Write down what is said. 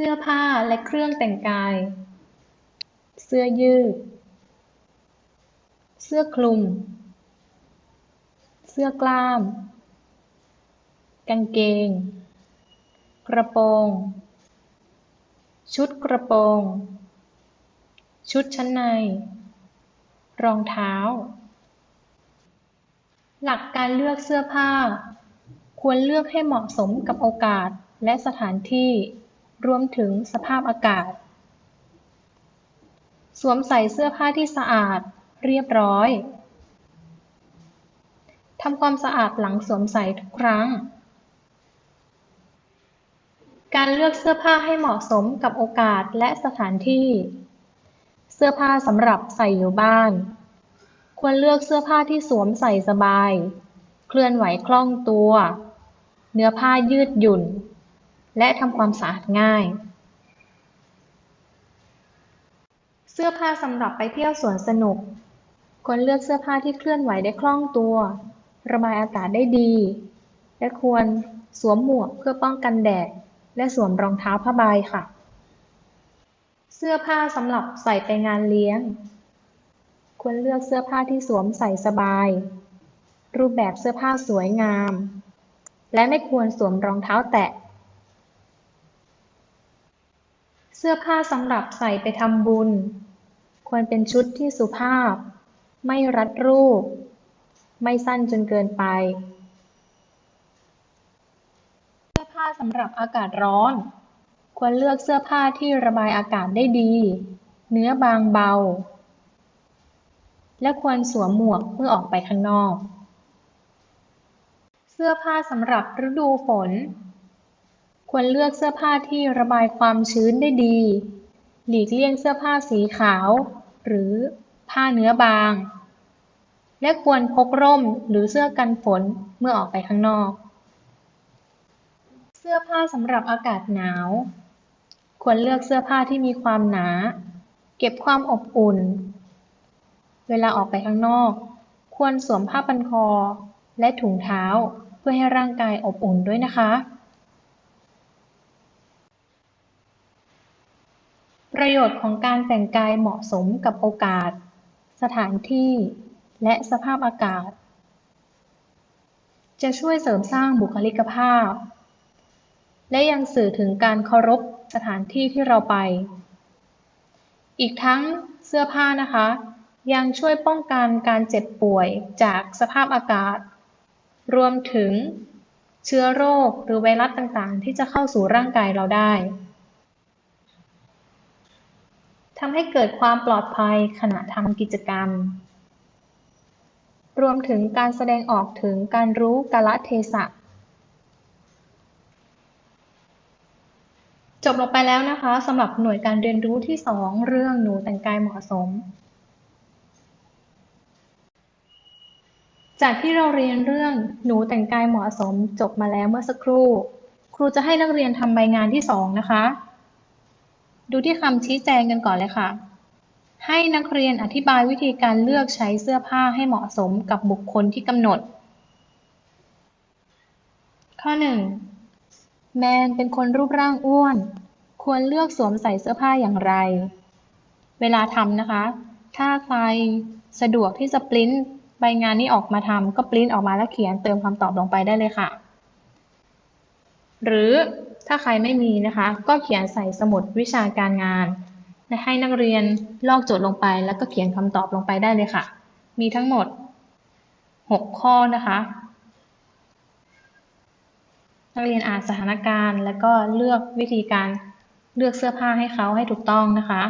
สื้อผ้าและเครื่องแต่งกาย เสื้อยืด เสื้อคลุม เสื้อกล้าม กางเกง กระโปรง ชุดกระโปรง ชุดชั้นใน รองเท้า หลักการเลือกเสื้อผ้า ควรเลือกให้เหมาะสมกับโอกาสและสถานที่ รวมถึงสภาพอากาศ สวมใส่เสื้อผ้าที่สะอาด เรียบร้อย ทำความสะอาดหลังสวมใส่ทุกครั้ง การเลือกเสื้อผ้าให้เหมาะสมกับโอกาสและสถานที่ เสื้อผ้าสำหรับใส่อยู่บ้าน ควรเลือกเสื้อผ้าที่สวมใส่สบาย เคลื่อนไหวคล่องตัว เนื้อผ้ายืดหยุ่น และทำความสะอาดง่าย เสื้อผ้าสำหรับไปเที่ยวสวนสนุก ควรเลือกเสื้อผ้าที่เคลื่อนไหวได้คล่องตัว ระบายอากาศได้ดี และควรสวมหมวกเพื่อป้องกันแดด และสวมรองเท้าผ้าใบค่ะ เสื้อผ้าสำหรับใส่ไปงานเลี้ยง ควรเลือกเสื้อผ้าที่สวมใส่สบาย รูปแบบเสื้อผ้าสวยงาม และไม่ควรสวมรองเท้าแตะ เสื้อผ้าสำหรับใส่ไปทำบุญ ควรเป็นชุดที่สุภาพ ไม่รัดรูป ไม่สั้นจนเกินไป เสื้อผ้าสำหรับอากาศร้อน ควรเลือกเสื้อผ้าที่ระบายอากาศได้ดี เนื้อบางเบา และควรสวมหมวกเมื่อออกไปข้างนอก เสื้อผ้าสำหรับฤดูฝน ควรเลือกเสื้อผ้าที่ระบายความชื้นได้ดี หลีกเลี่ยงเสื้อผ้าสีขาว หรือผ้าเนื้อบาง และควรพกร่มหรือเสื้อกันฝนเมื่อออกไปข้างนอก เสื้อผ้าสำหรับอากาศหนาว ควรเลือกเสื้อผ้าที่มีความหนา เก็บความอบอุ่น เวลาออกไปข้างนอก ควรสวมผ้าพันคอและถุงเท้าเพื่อให้ร่างกายอบอุ่นด้วยนะคะ ประโยชน์ของการแต่งกายเหมาะสมกับโอกาส สถานที่ และสภาพอากาศ จะช่วยเสริมสร้างบุคลิกภาพ และยังสื่อถึงการเคารพสถานที่ที่เราไป อีกทั้งเสื้อผ้านะคะ ยังช่วยป้องกันการเจ็บป่วยจากสภาพอากาศ รวมถึงเชื้อโรคหรือไวรัสต่างๆ ที่จะเข้าสู่ร่างกายเราได้ ทำให้เกิดความปลอดภัยขณะทำกิจกรรม รวมถึงการแสดงออกถึงการรู้กาลเทศะ จบลงไปแล้วนะคะสำหรับหน่วยการเรียนรู้ที่ 2 เรื่องหนูแต่งกายเหมาะสม จากที่เราเรียนเรื่องหนูแต่งกายเหมาะสมจบมาแล้วเมื่อสักครู่ ครูจะให้นักเรียนทำใบงานที่ 2 นะคะ ดูที่คำชี้แจงกันก่อนเลยค่ะ ให้นักเรียนอธิบายวิธีการเลือกใช้เสื้อผ้าให้เหมาะสมกับบุคคลที่กำหนด ข้อ 1. แมนเป็นคนรูปร่างอ้วน ควรเลือกสวมใส่เสื้อผ้าอย่างไร เวลาทำนะคะ ถ้าใครสะดวกที่จะปริ้นใบงานนี้ออกมาทำก็ปริ้นออกมาแล้วเขียนเติมคำตอบลงไปได้เลยค่ะ หรือ ถ้าใครไม่มีนะคะ ก็เขียนใส่สมุดวิชาการงานและให้นักเรียนลอกโจทย์ลงไป แล้วก็เขียนคำตอบลงไปได้เลยค่ะ มีทั้งหมด 6 ข้อนะคะ นักเรียนอ่านสถานการณ์ แล้วก็เลือกวิธีการเลือกเสื้อผ้าให้เขาให้ถูกต้องนะคะ